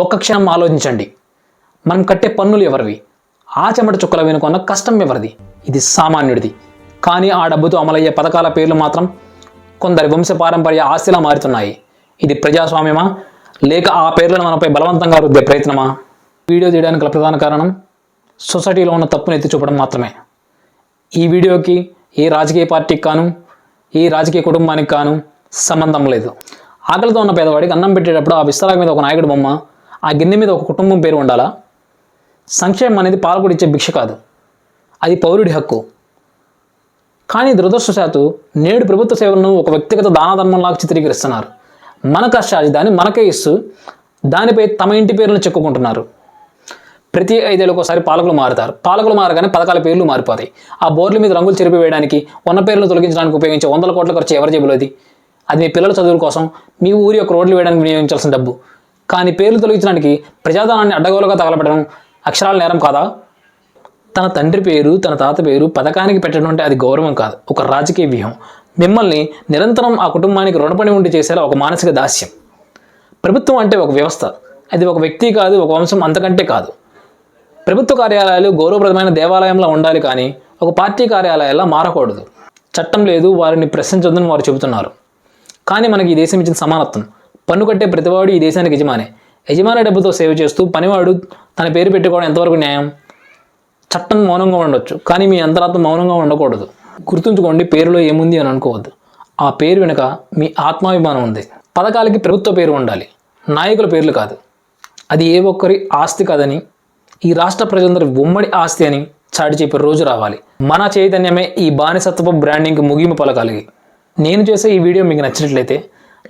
ఒక్క క్షణం ఆలోచించండి. మనం కట్టే పన్నులు ఎవరివి? ఆ చెమట చుక్కల వెనుకొన్న కష్టం ఎవరిది? ఇది సామాన్యుడిది. కానీ ఆ డబ్బుతో అమలయ్యే పథకాల పేర్లు మాత్రం కొందరి వంశపారంపర్య ఆస్తిలా మారుతున్నాయి. ఇది ప్రజాస్వామ్యమా? లేక ఆ పేర్లను మనపై బలవంతంగా రుద్దే ప్రయత్నమా? వీడియో తీయడానికి గల ప్రధాన కారణం సొసైటీలో ఉన్న తప్పును ఎత్తి చూపడం మాత్రమే. ఈ వీడియోకి ఏ రాజకీయ పార్టీకి కాను ఏ రాజకీయ కుటుంబానికి కాను సంబంధం లేదు. ఆకలితో ఉన్న పేదవాడికి అన్నం పెట్టేటప్పుడు ఆ విస్తరాక మీద ఒక నాయకుడు బొమ్మ ఆ గిన్నె మీద ఒక కుటుంబం పేరు ఉండాలా? సంక్షేమం అనేది పాలకుడిచ్చే భిక్ష కాదు. అది పౌరుడి హక్కు. కానీ దురదృష్టశాత్తు నేడు ప్రభుత్వ సేవలను ఒక వ్యక్తిగత దానధర్మంలాగా చిత్రీకరిస్తున్నారు. మన కష్టాలు దాన్ని మనకే ఇస్తూ దానిపై తమ ఇంటి పేర్లను చెక్కుకుంటున్నారు. ప్రతి ఐదేళ్ళకి ఒకసారి పాలకులు మారుతారు. పాలకులు మారగానే పథకాల పేర్లు మారిపోతాయి. ఆ బోర్డుల మీద రంగులు చెరిపి వేయడానికి ఉన్న పేర్లను తొలగించడానికి ఉపయోగించే వందల కోట్ల ఖర్చు ఎవరి జేబులోది? అది మీ పిల్లల చదువుల కోసం మీ ఊరి యొక్క రోడ్లు వేయడానికి వినియోగించాల్సిన డబ్బు. కానీ పేర్లు తొలగించడానికి ప్రజాధనాన్ని అడ్డగోలుగా తగలబెట్టడం అక్షరాల నేరం కాదా? తన తండ్రి పేరు తన తాత పేరు పథకానికి పెట్టడం అంటే అది గౌరవం కాదు. ఒక రాజకీయ వ్యూహం. మిమ్మల్ని నిరంతరం ఆ కుటుంబానికి రుణపడి ఉండి చేసేలా ఒక మానసిక దాస్యం. ప్రభుత్వం అంటే ఒక వ్యవస్థ. అది ఒక వ్యక్తి కాదు ఒక వంశం అంతకంటే కాదు. ప్రభుత్వ కార్యాలయాలు గౌరవప్రదమైన దేవాలయంలో ఉండాలి కానీ ఒక పార్టీ కార్యాలయాల్లో మారకూడదు. చట్టం లేదు వారిని ప్రశ్నించొద్దని వారు చెబుతున్నారు. కానీ మనకి ఈ దేశం ఇచ్చిన సమానత్వం. పన్ను కట్టే ప్రతివాడు ఈ దేశానికి యజమానే. యజమాని డబ్బుతో సేవ చేస్తూ పనివాడు తన పేరు పెట్టుకోవడం ఎంతవరకు న్యాయం? చట్టం మౌనంగా ఉండొచ్చు కానీ మీ అంతరాత్మ మౌనంగా ఉండకూడదు. గుర్తుంచుకోండి పేరులో ఏముంది అని అనుకోవద్దు. ఆ పేరు వెనుక మీ ఆత్మాభిమానం ఉంది. పథకాలకి ప్రభుత్వ పేరు ఉండాలి నాయకుల పేర్లు కాదు. అది ఏ ఒక్కరి ఆస్తి కాదని ఈ రాష్ట్ర ప్రజలందరి ఉమ్మడి ఆస్తి అని చాటి చెప్పే రోజు రావాలి. మన చైతన్యమే ఈ బానిసత్వపు బ్రాండింగ్కి ముగింపు పలకాలి. నేను చేసే ఈ వీడియో మీకు నచ్చినట్లయితే